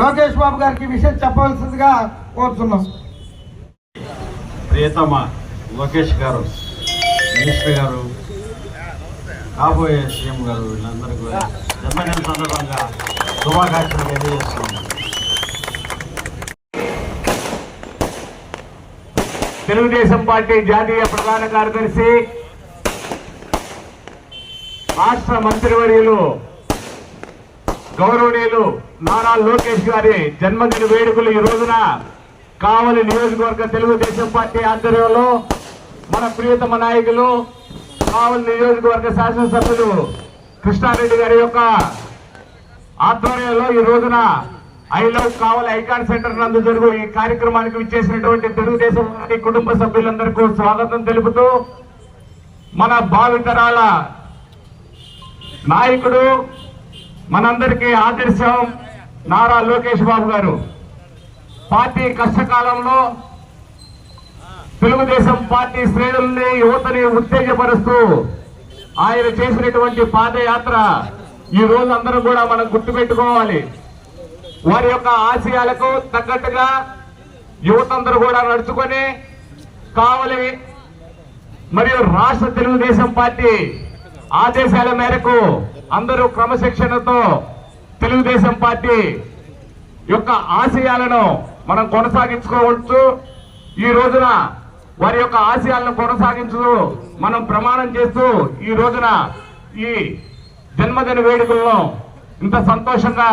లోకేష్ బాబు గారికి విషయం చెప్పవలసిందిగా కోరుతున్నాం. ప్రియతమ లోకేష్ గారు మినిస్టర్ గారు కాబోయే సీఎం గారు వీళ్ళందరికీ కూడా జన్మదిన సందర్భంగా శుభాకాంక్షలు తెలియజేస్తున్నాం. తెలుగుదేశం పార్టీ జాతీయ ప్రధాన కార్యదర్శి రాష్ట్ర మంత్రివర్యులు గౌరవనీయులు నారా లోకేష్ గారి జన్మదిన వేడుకలు ఈ రోజున కావలి నియోజకవర్గ తెలుగుదేశం పార్టీ ఆధ్వర్యంలో మన ప్రియతమ నాయకులు కావలి నియోజకవర్గ శాసనసభ్యులు కృష్ణారెడ్డి గారి యొక్క ఆధ్వర్యంలో ఈ రోజున I love Kavali icon centre నందు జరుగు ఈ కార్యక్రమానికి విచ్చేసినటువంటి తెలుగుదేశం పార్టీ కుటుంబ సభ్యులందరికీ స్వాగతం తెలుపుతూ మన భావితరాల నాయకుడు మనందరికీ ఆదర్శం నారా లోకేష్ బాబు గారు. పార్టీ కష్టకాలంలో తెలుగుదేశం పార్టీ శ్రేణుల్ని యువతని ఉత్తేజపరుస్తూ ఆయన చేసినటువంటి పాదయాత్ర ఈ రోజు అందరూ కూడా మనం గుర్తుపెట్టుకోవాలి. వారి యొక్క ఆశయాలకు తగ్గట్టుగా యువతందరూ కూడా నడుచుకొని కావలి మరియు రాష్ట్ర తెలుగుదేశం పార్టీ ఆదేశాల మేరకు అందరూ క్రమశిక్షణతో తెలుగుదేశం పార్టీ యొక్క ఆశయాలను మనం కొనసాగించుకోవచ్చు. ఈ రోజున వారి యొక్క ఆశయాలను కొనసాగించు మనం ప్రమాణం చేస్తూ ఈ రోజున ఈ జన్మదిన వేడుకలను ఇంత సంతోషంగా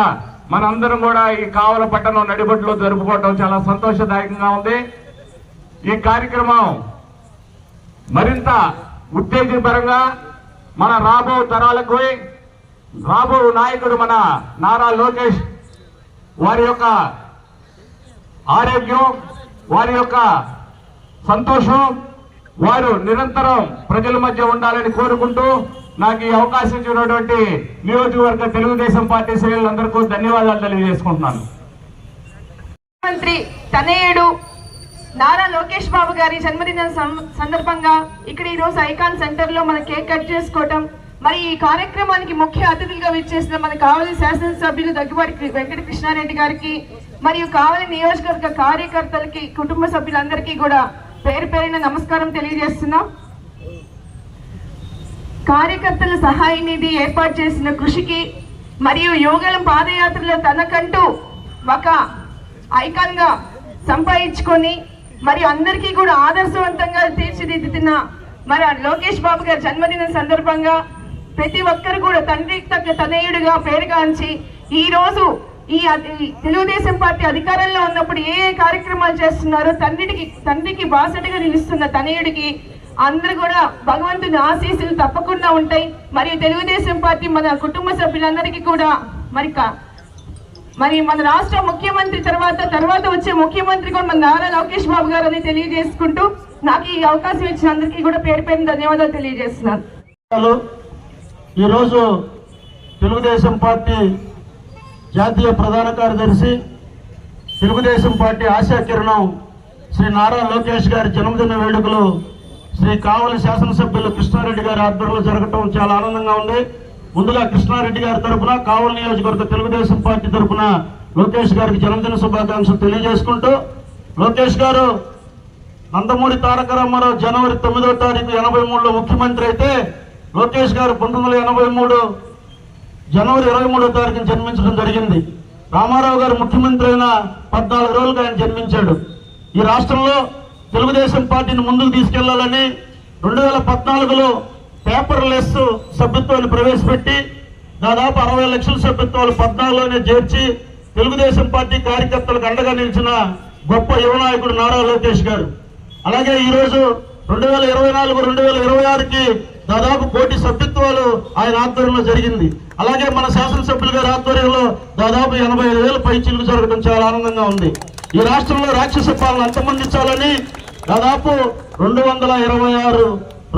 మనందరం కూడా ఈ కావల పట్టణం నడిబొడ్లో జరుపుకోవటం చాలా సంతోషదాయకంగా ఉంది. ఈ కార్యక్రమం మరింత ఉత్తేజపరంగా మన రాబో తరాలకు రాబో నాయకుడు మన నారా లోకేష్ వారి యొక్క ఆరోగ్యం వారి యొక్క సంతోషం వారు నిరంతరం ప్రజల మధ్య ఉండాలని కోరుకుంటూ నాకు ఈ అవకాశం ఇచ్చినటువంటి నియోజకవర్గ తెలుగుదేశం పార్టీ శ్రేణులందరికీ ధన్యవాదాలు తెలియజేసుకుంటున్నాను. మంత్రి తనయుడు నారా లోకేష్ బాబు గారి జన్మదిన సందర్భంగా ఇక్కడ ఈ రోజు ఐకాన్ సెంటర్లో మన కేక్ కట్ చేసుకోవటం మరి ఈ కార్యక్రమానికి ముఖ్య అతిథులుగా విచ్చేసిన మన కావలి శాసనసభ్యులు దగ్గుబాటి వెంకట కృష్ణారెడ్డి గారికి మరియు కావలి నియోజకవర్గ కార్యకర్తలకి కుటుంబ సభ్యులందరికీ కూడా పేరు పేరిన నమస్కారం తెలియజేస్తున్నాం. కార్యకర్తల సహాయ నిధి ఏర్పాటు చేసిన కృషికి మరియు యోగలం పాదయాత్రలో తనకంటూ ఒక ఐకాన్గా సంపాదించుకొని మరి అందరికీ కూడా ఆదర్శవంతంగా తీర్చిదిద్దుతున్న మరి లోకేష్ బాబు గారి జన్మదిన సందర్భంగా ప్రతి ఒక్కరు కూడా తండ్రికి తగ్గ తనయుడిగా పేరుగాంచి ఈ రోజు ఈ తెలుగుదేశం పార్టీ అధికారంలో ఉన్నప్పుడు ఏ ఏ కార్యక్రమాలు చేస్తున్నారో తండ్రికి తండ్రికి బాసటగా నిలుస్తున్న తనయుడికి అందరూ కూడా భగవంతుని ఆశీస్సులు తప్పకుండా ఉంటాయి మరియు తెలుగుదేశం పార్టీ మన కుటుంబ సభ్యులందరికీ కూడా మరి మరి మన రాష్ట్ర ముఖ్యమంత్రి తర్వాత తర్వాత వచ్చే ముఖ్యమంత్రి కూడా మన నారా లోకేష్ బాబు గారు అని తెలియజేసుకుంటూ నాకు ఈ అవకాశం ఇచ్చిన అందరికీ కూడా పేరు పేరు ధన్యవాదాలు తెలియజేస్తున్నాను హలో. ఈరోజు తెలుగుదేశం పార్టీ జాతీయ ప్రధాన కార్యదర్శి తెలుగుదేశం పార్టీ ఆశా కిరణం శ్రీ నారా లోకేష్ గారి జన్మదిన వేడుకలు శ్రీ కావలి శాసనసభ్యులు కృష్ణారెడ్డి గారి ఆధ్వర్యంలో జరగటం చాలా ఆనందంగా ఉంది. ముందుగా కృష్ణారెడ్డి గారి తరపున కావలి నియోజకవర్గ తెలుగుదేశం పార్టీ తరఫున లోకేష్ గారికి జన్మదిన శుభాకాంక్షలు తెలియజేసుకుంటూ లోకేష్ గారు నందమూరి తారక రామారావు జనవరి తొమ్మిదో తారీఖు ఎనభై మూడులో ముఖ్యమంత్రి అయితే లోకేష్ గారు పంతొమ్మిది వందల ఎనభై మూడు జనవరి ఇరవై మూడో తారీఖున జన్మించడం జరిగింది. రామారావు గారు ముఖ్యమంత్రి అయిన పద్నాలుగు రోజులుగా ఆయన జన్మించాడు. ఈ రాష్ట్రంలో తెలుగుదేశం పార్టీని ముందుకు తీసుకెళ్ళాలని రెండు వేల పద్నాలుగులో పేపర్ లెస్ సభ్యత్వాన్ని ప్రవేశపెట్టి దాదాపు అరవై లక్షల సభ్యత్వాలు పద్నాలుగులోనే చేర్చి తెలుగుదేశం పార్టీ కార్యకర్తలకు అండగా నిలిచిన గొప్ప యువ నాయకుడు నారా లోకేష్ గారు. అలాగే ఈరోజు రెండు వేల ఇరవై నాలుగు రెండు వేల ఇరవై ఆరుకి దాదాపు కోటి సభ్యత్వాలు ఆయన ఆధ్వర్యంలో జరిగింది. అలాగే మన శాసనసభ్యులు గారి ఆధ్వర్యంలో దాదాపు ఎనభై ఐదు వేల పైచీలకు జరగడం చాలా ఆనందంగా ఉంది. ఈ రాష్ట్రంలో రాక్షస పాలన అంతమందించాలని దాదాపు రెండు వందల ఇరవై ఆరు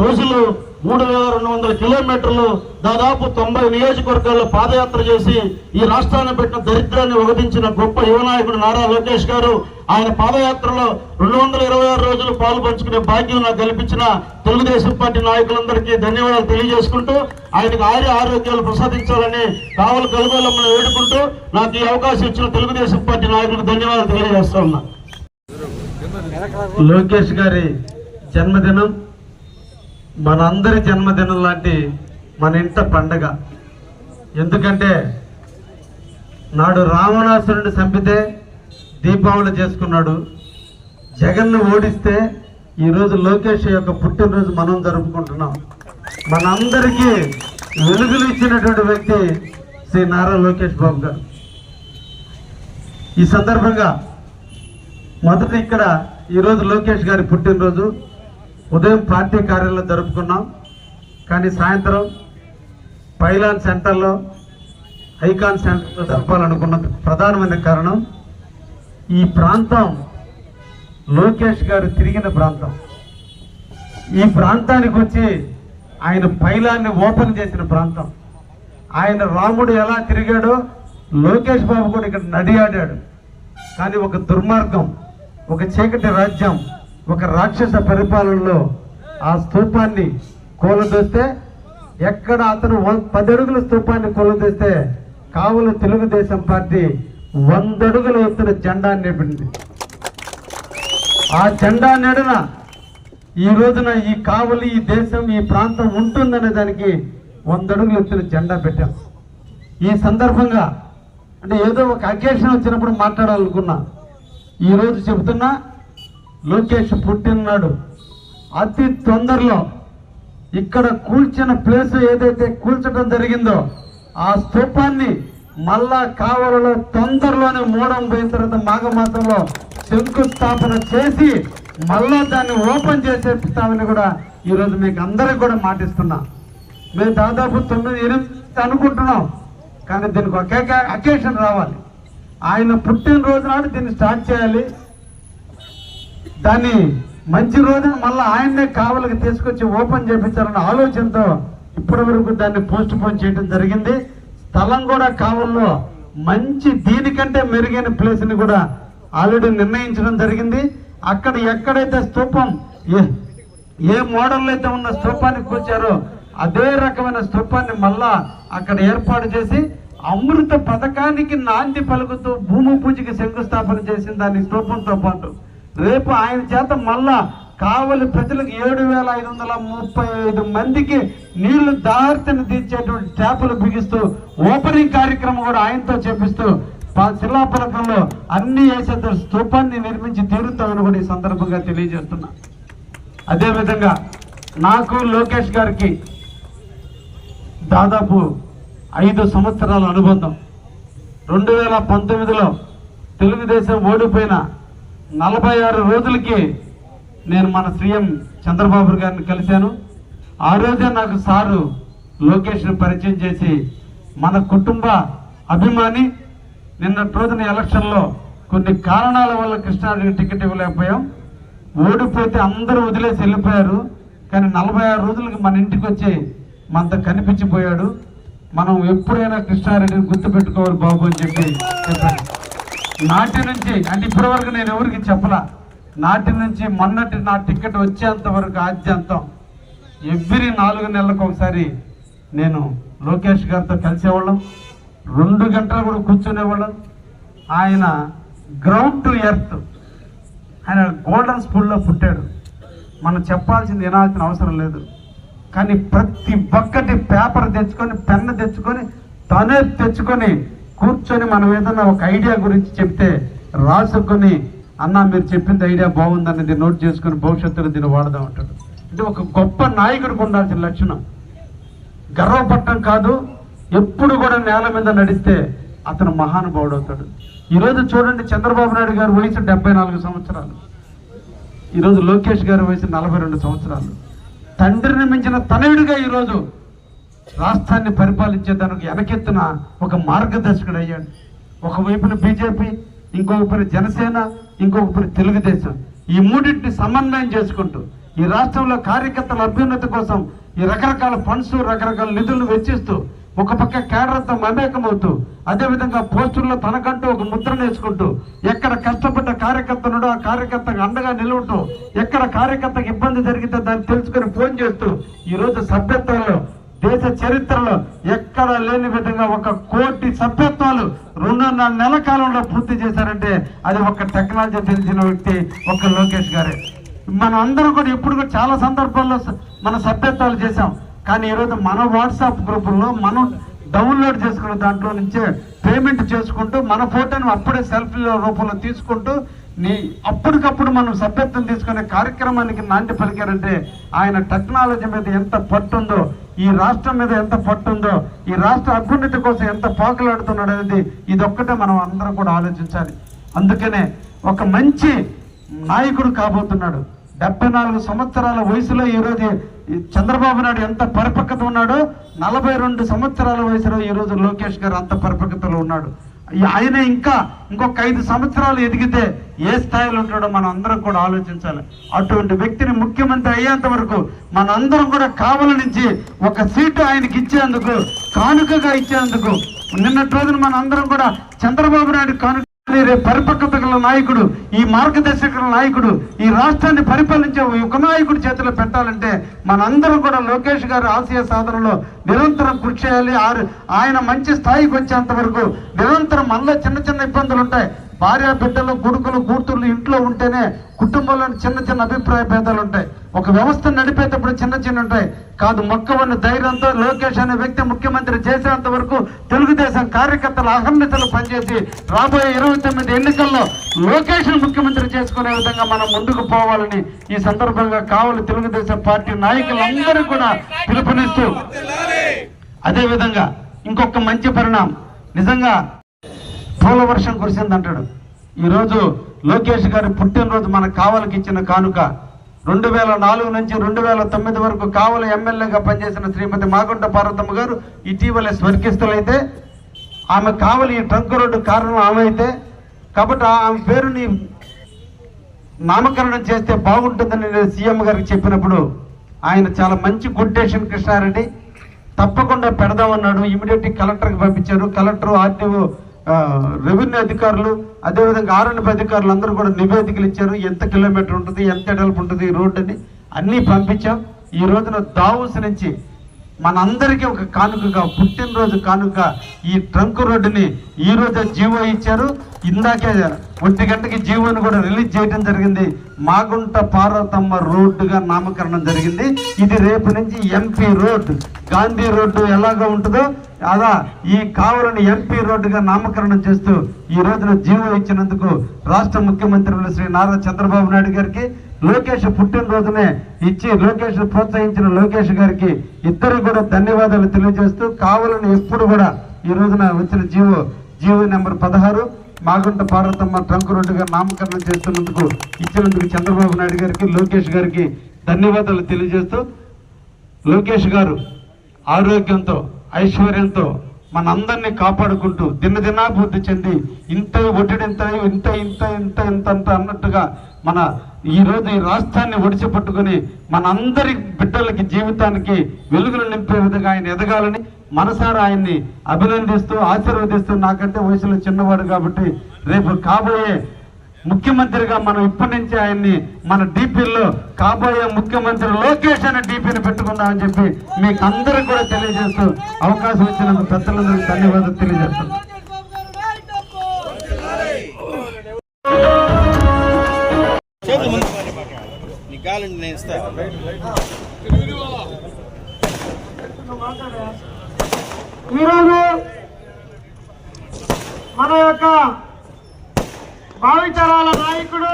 రోజులు మూడు వేల రెండు వందల కిలోమీటర్లు దాదాపు తొంభై నియోజకవర్గాల్లో పాదయాత్ర చేసి ఈ రాష్ట్రాన్ని పెట్టిన దరిద్రాన్ని వగదించిన గొప్ప యువనాయకుడు నారా లోకేష్ గారు ఆయన పాదయాత్రలో రెండు వందల ఇరవై ఆరు రోజులు పాలు పంచుకునే భాగ్యం నాకు కల్పించిన తెలుగుదేశం పార్టీ నాయకులందరికీ ధన్యవాదాలు తెలియజేసుకుంటూ ఆయనకు ఆర్య ఆరోగ్యాలు ప్రసాదించాలని కావలు కలుగోలమ్మని వేడుకుంటూ నాకు ఈ అవకాశం ఇచ్చిన తెలుగుదేశం పార్టీ నాయకులకు ధన్యవాదాలు తెలియజేస్తా ఉన్నా. లోకేష్ గారి జన్మదినం మనందరి జన్మదినం లాంటి మన ఇంట పండగ. ఎందుకంటే నాడు రావణాసురుడిని చంపితే దీపావళి చేసుకున్నాడు. జగన్ను ఓడిస్తే ఈరోజు లోకేష్ యొక్క పుట్టినరోజు మనం జరుపుకుంటున్నాం. మనందరికీ వెలుగులు ఇచ్చినటువంటి వ్యక్తి శ్రీ నారా లోకేష్ బాబు గారు. ఈ సందర్భంగా మొదట ఇక్కడ ఈరోజు లోకేష్ గారి పుట్టినరోజు. ఉదయం పార్టీ కార్యాలయంలో జరుపుకున్నాం. కానీ సాయంత్రం పైలాన్ సెంటర్లో ఐకాన్ సెంటర్లో జరపాలనుకున్న ప్రధానమైన కారణం ఈ ప్రాంతం లోకేష్ గారు తిరిగిన ప్రాంతం. ఈ ప్రాంతానికి వచ్చి ఆయన పైలాన్ని ఓపెన్ చేసిన ప్రాంతం. ఆయన రాముడు ఎలా తిరిగాడో లోకేష్ బాబు కూడా ఇక్కడ నడియాడాడు. కానీ ఒక దుర్మార్గం ఒక చీకటి రాజ్యం ఒక రాక్షస పరిపాలనలో ఆ స్తూపాన్ని కూలదోస్తే ఎక్కడ అతను పది అడుగుల స్తూపాన్ని కూలదోస్తే కావుల తెలుగుదేశం పార్టీ వందడుగుల ఎత్తున జెండా నింపింది. ఆ జెండా నెడన ఈ రోజున ఈ కావలి ఈ దేశం ఈ ప్రాంతం ఉంటుందనే దానికి వంద అడుగులు ఎత్తున జెండా పెట్టాం. ఈ సందర్భంగా అంటే ఏదో ఒక అకేషన్ వచ్చినప్పుడు మాట్లాడాలనుకున్నా. ఈరోజు చెబుతున్నా లోకేష్ పుట్టినాడు అతి తొందరలో ఇక్కడ కూల్చిన ప్లేస్ ఏదైతే కూల్చడం జరిగిందో ఆ స్తూపాన్ని మళ్ళా కావలలో తొందరలోనే మూడం పోయిన తర్వాత మాఘమాసంలో శంకుస్థాపన చేసి మళ్ళా దాన్ని ఓపెన్ చేసేస్తామని కూడా ఈరోజు మీకు అందరికి కూడా మాటిస్తున్నా. మేము దాదాపు తొమ్మిది ఎనిమిది అనుకుంటున్నాం కానీ దీనికి ఒకే అకేషన్ రావాలి. ఆయన పుట్టినరోజు నాడు దీన్ని స్టార్ట్ చేయాలి. దాన్ని మంచి రోజున మళ్ళీ ఆయన్నే కావలికి తీసుకొచ్చి ఓపెన్ చేపించాలన్న ఆలోచనతో ఇప్పటి వరకు దాన్ని పోస్ట్ పోన్ చేయడం జరిగింది. స్థలం కూడా కావల్లో మంచి దీనికంటే మెరుగైన ప్లేస్ని కూడా ఆల్రెడీ నిర్ణయించడం జరిగింది. అక్కడ ఎక్కడైతే స్తూపం ఏ ఏ మోడల్ అయితే ఉన్న స్తూపాన్ని కూర్చారో అదే రకమైన స్తూపాన్ని మళ్ళా అక్కడ ఏర్పాటు చేసి అమృత పథకానికి నాంది పలుకుతూ భూమి పూజకి శంకుస్థాపన చేసిన దాని స్తూపంతో పాటు రేపు ఆయన చేత మళ్ళా కావలి ప్రజలకు ఏడు వేల ఐదు వందల ముప్పై ఐదు మందికి నీళ్ళు దారితను తీర్చేటువంటి ట్యాపులు బిగిస్తూ ఓపెనింగ్ కార్యక్రమం కూడా ఆయనతో చేపిస్తూ ప- శిలాఫలకంలో అన్ని ఏసేత స్థూపాన్ని నిర్మించి తీరుతామని కూడా ఈ సందర్భంగా తెలియజేస్తున్నా. అదేవిధంగా నాకు లోకేష్ గారికి దాదాపు ఐదు సంవత్సరాల అనుబంధం. రెండు వేల పంతొమ్మిదిలో తెలుగుదేశం ఓడిపోయిన నలభై ఆరు రోజులకి నేను మన సీఎం చంద్రబాబు గారిని కలిశాను. ఆ రోజే నాకు సారు లోకేష్ను పరిచయం చేసి మన కుటుంబ అభిమాని. నిన్నటి రోజున ఎలక్షన్లో కొన్ని కారణాల వల్ల కృష్ణారెడ్డి టికెట్ ఇవ్వలేకపోయాం. ఓడిపోతే అందరూ వదిలేసి వెళ్ళిపోయారు. కానీ నలభై ఆరు రోజులకి మన ఇంటికి వచ్చి మనతో కనిపించిపోయాడు. మనం ఎప్పుడైనా కృష్ణారెడ్డిని గుర్తు పెట్టుకోవాలి బాబు అని చెప్పి చెప్పాను. నాటి నుంచి అంటే ఇప్పటి వరకు నేను ఎవరికి చెప్పలా నాటి నుంచి మొన్నటి నా టికెట్ వచ్చేంత వరకు ఆద్యంతం. ఎవ్రీ నాలుగు నెలలకు ఒకసారి నేను లోకేష్ గారితో కలిసేవాళ్ళం. రెండు గంటలు కూడా కూర్చునేవాళ్ళం. ఆయన గ్రౌండ్ టు ఎర్త్ ఆయన గోల్డెన్ స్కూల్లో పుట్టాడు. మనం చెప్పాల్సింది వినాల్సిన అవసరం లేదు. కానీ ప్రతి ఒక్కటి పేపర్ తెచ్చుకొని పెన్ను తెచ్చుకొని తనే తెచ్చుకొని కూర్చొని మనం ఏదన్నా ఒక ఐడియా గురించి చెప్తే రాసుకొని అన్న మీరు చెప్పింది ఐడియా బాగుందనేది నోట్ చేసుకుని భవిష్యత్తులో దీన్ని వాడదాం అంటాడు. అంటే ఒక గొప్ప నాయకుడికి ఉండాల్సిన లక్షణం. గర్వపట్టం కాదు ఎప్పుడు కూడా నేల మీద నడిస్తే అతను మహానుభావుడు అవుతాడు. ఈరోజు చూడండి చంద్రబాబు నాయుడు గారి వయసు డెబ్బై నాలుగు సంవత్సరాలు. ఈరోజు లోకేష్ గారి వయసు నలభై రెండు సంవత్సరాలు. తండ్రిని మించిన తనయుడిగా ఈరోజు రాష్ట్రాన్ని పరిపాలించే దానికి వెనకెత్తిన ఒక మార్గదర్శకుడు అయ్యాడు. ఒకవైపున బీజేపీ ఇంకొకపరి జనసేన ఇంకొకపరి తెలుగుదేశం. ఈ మూడింటిని సమన్వయం చేసుకుంటూ ఈ రాష్ట్రంలో కార్యకర్తల అభ్యున్నతి కోసం ఈ రకరకాల ఫండ్స్ రకరకాల నిధులను వెచ్చిస్తూ ఒక పక్క కేడర్తో మమేకమవుతూ అదేవిధంగా పోస్టుల్లో తనకంటూ ఒక ముద్ర నేర్చుకుంటూ ఎక్కడ కష్టపడ్డ కార్యకర్త ఆ కార్యకర్తకు అండగా నిలవటం ఎక్కడ కార్యకర్తకు ఇబ్బంది జరిగితే దాన్ని తెలుసుకొని ఫోన్ చేస్తూ ఈ రోజు సభ్యత్వంలో దేశ చరిత్రలో ఎక్కడ లేని విధంగా ఒక కోటి సభ్యత్వాలు రెండున్నర నెల కాలంలో పూర్తి చేశారంటే అది ఒక టెక్నాలజీ తెలిసిన వ్యక్తి ఒక లోకేష్ గారే. మనం అందరం కూడా ఇప్పుడు కూడా చాలా సందర్భాల్లో మన సభ్యత్వాలు చేశాం. కానీ ఈరోజు మన వాట్సాప్ గ్రూపుల్లో మనం డౌన్లోడ్ చేసుకున్న దాంట్లో నుంచే పేమెంట్ చేసుకుంటూ మన ఫోటోను అప్పుడే సెల్ఫీ రూపంలో తీసుకుంటూ నీ అప్పటికప్పుడు మనం సభ్యత్వం తీసుకునే కార్యక్రమానికి నాంది పలికారంటే ఆయన టెక్నాలజీ మీద ఎంత పట్టుందో ఈ రాష్ట్రం మీద ఎంత పట్టుందో ఈ రాష్ట్ర అభ్యున్నతి కోసం ఎంత పోకలాడుతున్నాడు అనేది ఇదొక్కటే మనం అందరం కూడా ఆలోచించాలి. అందుకనే ఒక మంచి నాయకుడు కాబోతున్నాడు. డెబ్బై నాలుగు సంవత్సరాల వయసులో ఈరోజు చంద్రబాబు నాయుడు ఎంత పరిపక్వత ఉన్నాడో నలభై రెండు సంవత్సరాల వయసులో ఈరోజు లోకేష్ గారు అంత పరిపక్వతలో ఉన్నాడు. ఆయన ఇంకా ఇంకొక ఐదు సంవత్సరాలు ఎదిగితే ఏ స్థాయిలో ఉంటాడో మనం అందరం కూడా ఆలోచించాలి. అటువంటి వ్యక్తిని ముఖ్యమంత్రి అయ్యేంత వరకు మనందరం కూడా కావల నుంచి ఒక సీటు ఆయనకి ఇచ్చేందుకు కానుకగా ఇచ్చేందుకు నిన్నటి రోజున మన అందరం కూడా చంద్రబాబు నాయుడు కానుక పరిపక్వత గల నాయకుడు ఈ మార్గదర్శకుల నాయకుడు ఈ రాష్ట్రాన్ని పరిపాలించే ఒక నాయకుడి చేతిలో పెట్టాలంటే మనందరం కూడా లోకేష్ గారి ఆశయ సాధనలో నిరంతరం కృషి చేయాలి. ఆరు- ఆయన మంచి స్థాయికి వచ్చేంత వరకు నిరంతరం మనలో చిన్న చిన్న ఇబ్బందులు ఉంటాయి. భార్య బిడ్డలు కొడుకులు కూతుర్లు ఇంట్లో ఉంటేనే కుటుంబంలో చిన్న చిన్న అభిప్రాయ భేదాలు ఉంటాయి. ఒక వ్యవస్థ నడిపేటప్పుడు చిన్న చిన్న ఉంటాయి. కాదు మొక్కవన్న ధైర్యంతో లోకేష్ అనే వ్యక్తి ముఖ్యమంత్రి చేసేంత వరకు తెలుగుదేశం కార్యకర్తలు అహర్నితలు పనిచేసి రాబోయే ఇరవై తొమ్మిది ఎన్నికల్లో లోకేష్ ముఖ్యమంత్రి చేసుకునే విధంగా మనం ముందుకు పోవాలని ఈ సందర్భంగా కావాలి తెలుగుదేశం పార్టీ నాయకులందరూ కూడా పిలుపునిస్తూ అదేవిధంగా ఇంకొక మంచి పరిణామం. నిజంగా పూల వర్షం కురిసిందంటాడు. ఈరోజు లోకేష్ గారి పుట్టినరోజు మన కావలికి ఇచ్చిన కానుక. రెండు వేల నాలుగు నుంచి రెండు వేల తొమ్మిది వరకు కావలి ఎమ్మెల్యేగా పనిచేసిన శ్రీమతి మాగుంట పార్వతమ్మ గారు ఇటీవల స్వర్గిస్తులైతే ఆమె కావలి ఈ ట్రంక్ రోడ్డు కారణం ఆమె అయితే కాబట్టి ఆమె పేరుని నామకరణం చేస్తే బాగుంటుందని నేను సీఎం గారికి చెప్పినప్పుడు ఆయన చాలా మంచి గుడ్డేషన్ కృష్ణారెడ్డి. తప్పకుండా పెడదామన్నాడు. ఇమీడియట్ కలెక్టర్కి పంపించారు. కలెక్టర్ ఆర్టీఓ రెవెన్యూ అధికారులు అదేవిధంగా ఆర్ఎన్ఎఫ్ అధికారులు అందరూ కూడా నివేదికలు ఇచ్చారు. ఎంత కిలోమీటర్ ఉంటుంది ఎంత ఎడల్పు ఉంటుంది ఈ రోడ్డు అని అన్నీ పంపించాం. ఈ రోజున దావుస్ నుంచి మనందరికీ ఒక కానుకగా పుట్టినరోజు కానుక ఈ ట్రంక్ రోడ్డుని ఈ జీవో ఇచ్చారు. ఇందాకే ఒంటి గంటకి జీవోని కూడా రిలీజ్ చేయడం జరిగింది. మాగుంట పార్వతమ్మ రోడ్డుగా నామకరణం జరిగింది. ఇది రేపు నుంచి ఎంపీ రోడ్. గాంధీ రోడ్డు ఎలాగో ఉంటుందో అలా ఈ కావలని ఎంపీ రోడ్డుగా నామకరణం చేస్తూ ఈ రోజున జీవో ఇచ్చినందుకు రాష్ట్ర ముఖ్యమంత్రులు శ్రీ నారా చంద్రబాబు నాయుడు గారికి లోకేష్ పుట్టినరోజునే ఇచ్చి లోకేష్ ప్రోత్సహించిన లోకేష్ గారికి ఇద్దరు కూడా ధన్యవాదాలు తెలియజేస్తూ కావాలని ఎప్పుడు కూడా ఈ రోజున వచ్చిన జీవో జీవో నెంబర్ పదహారు మాగుంట పార్వతమ్మ ట్రంక్ రోడ్డుగా నామకరణం చేస్తున్నందుకు ఇచ్చినందుకు చంద్రబాబు నాయుడు గారికి లోకేష్ గారికి ధన్యవాదాలు తెలియజేస్తూ లోకేష్ గారు ఆరోగ్యంతో ఐశ్వర్యంతో మనందరినీ కాపాడుకుంటూ దినదినాభివృద్ధి చెంది ఇంత ఒడ్డిడింత ఇంత ఇంత ఇంత ఇంత అంత అన్నట్టుగా మన ఈరోజు ఈ రాష్ట్రాన్ని ఒడిచిపట్టుకుని మన మనందరి బిడ్డలకి జీవితానికి వెలుగులు నింపే విధంగా ఆయన ఎదగాలని మనసారా ఆయన్ని అభినందిస్తూ ఆశీర్వదిస్తూ నాకంటే వయసులో చిన్నవాడు కాబట్టి రేపు కాబోయే ముఖ్యమంత్రిగా మనం ఇప్పటి నుంచి ఆయన్ని మన డీపీలో కాబోయే ముఖ్యమంత్రి లోకేష్ అనే డీపీని పెట్టుకుందామని చెప్పి మీకు అందరికి కూడా తెలియజేస్తూ అవకాశం ఇచ్చినందుకు పెద్దలందరికీ ధన్యవాదాలు తెలియజేస్తాను కావాలండి నేను ఈరోజు మన యొక్క భావితరాల నాయకుడు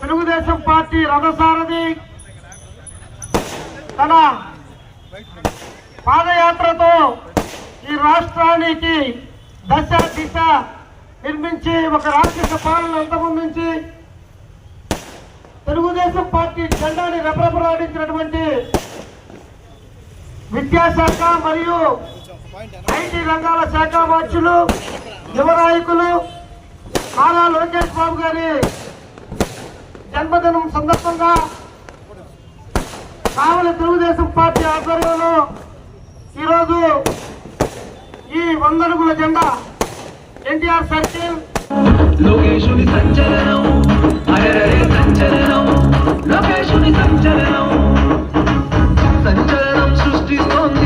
తెలుగుదేశం పార్టీ రథసారథి తన పాదయాత్రతో ఈ రాష్ట్రానికి దశ దిశ నిర్మించి ఒక రాక్షస పాలన అంతమొందించి తెలుగుదేశం పార్టీ జెండాని రెపరెపలాడించినటువంటి విద్యాశాఖ మరియు ఐటీ రంగాల శాఖ మార్చులు యువ నాయకులు ఆరా లోకేష్ బాబు గారి జన్మదినం సందర్భంగా కావలి తెలుగుదేశం పార్టీ ఆధ్వర్యంలో ఈరోజు ఈ వందడుగుల జెండా ఎన్టీఆర్ సర్కిల్. లోకేశుని సంచలనం అరరే సంచలనం లోకేశుని సంచలనం. సంచలనం సృష్టిస్తోంది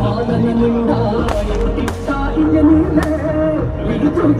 పాదన నిండా ఇంటి సాయి నీలే విడుతుల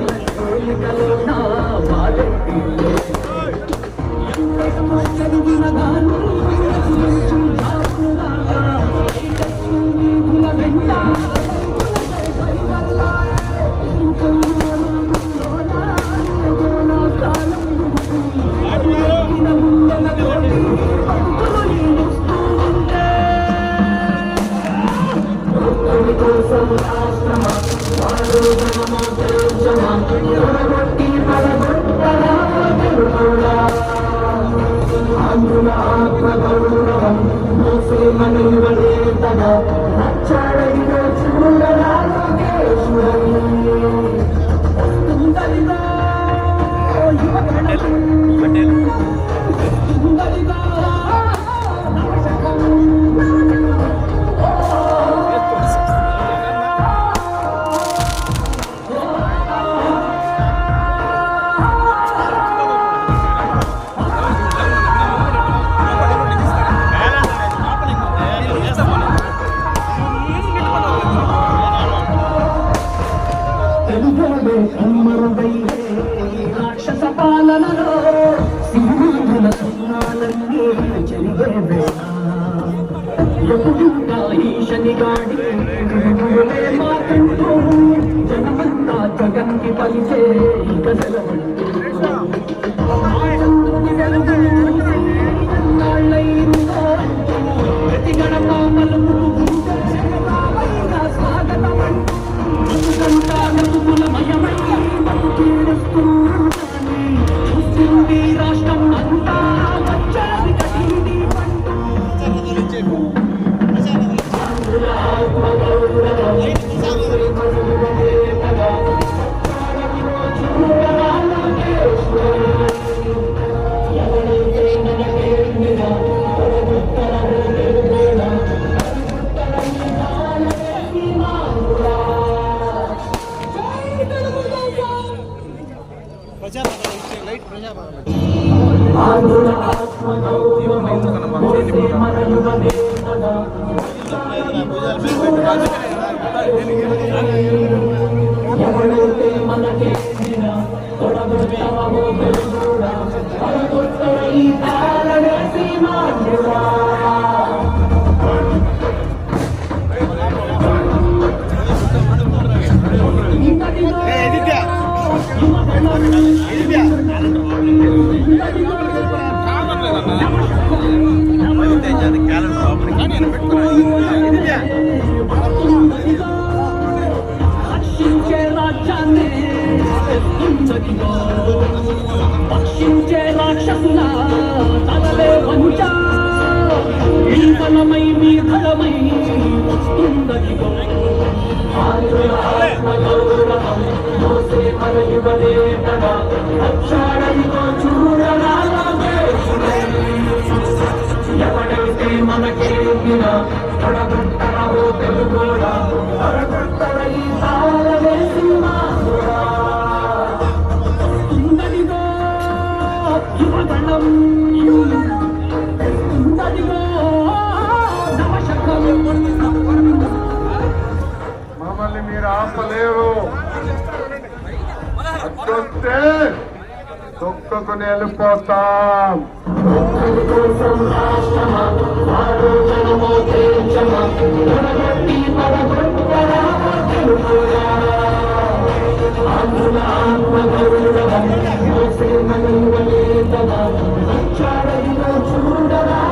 Amen. చెప్పలేవు అట్టుంటే దుఃఖకు వెళ్ళిపోతాం చూడరా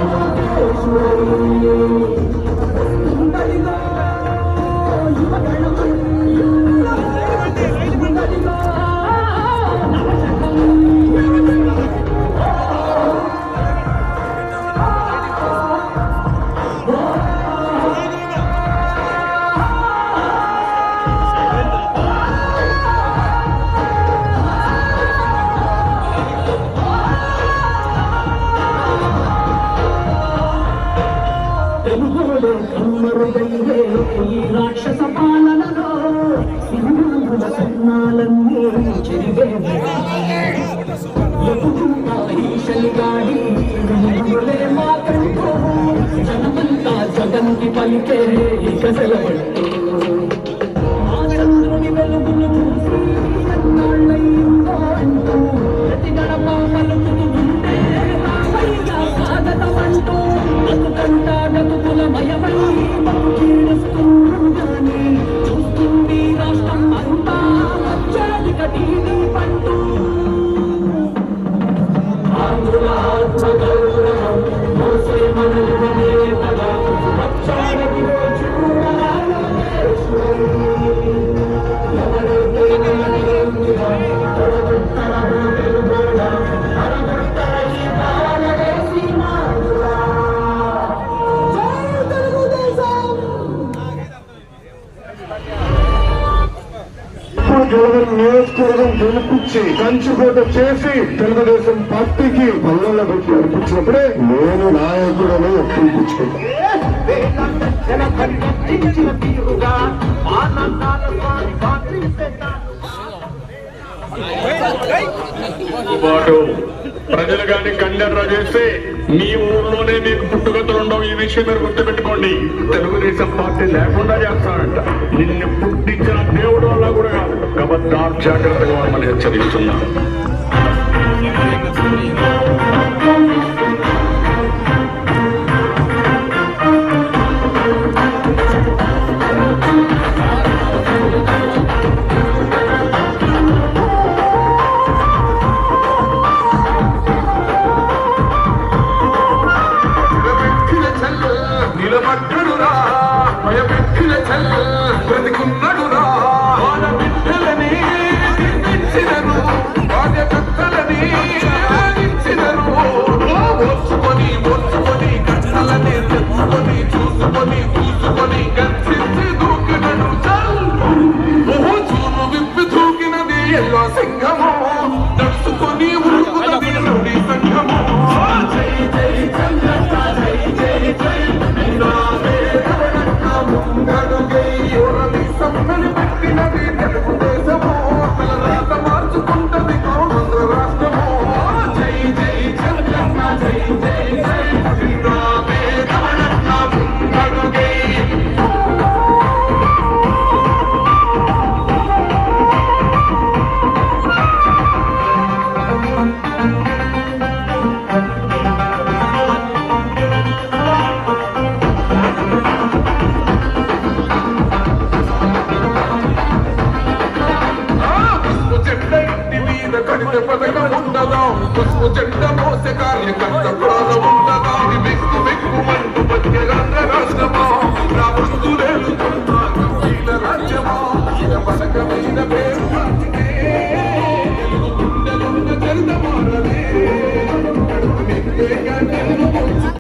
దీనికే ఇక సెలవు కంచుకోట ఫోటో చేసి తెలుగుదేశం పార్టీకి పల్లెల పెట్టి అనిపించినప్పుడే నేను నాయకుడని అర్పించుకున్నాను ప్రజలు కానీ కండర్రా చేసి మీ ఊర్లోనే మీకు పుట్టుగతులు ఉండవు. ఈ విషయం మీరు గుర్తుపెట్టుకోండి. తెలుగుదేశం పార్టీ లేకుండా చేస్తాడంట నిన్ను పుట్టించిన దేవుడు వల్ల కూడా కాదు. కాబట్టి జాగ్రత్తగా మనం హెచ్చరిస్తున్నాను.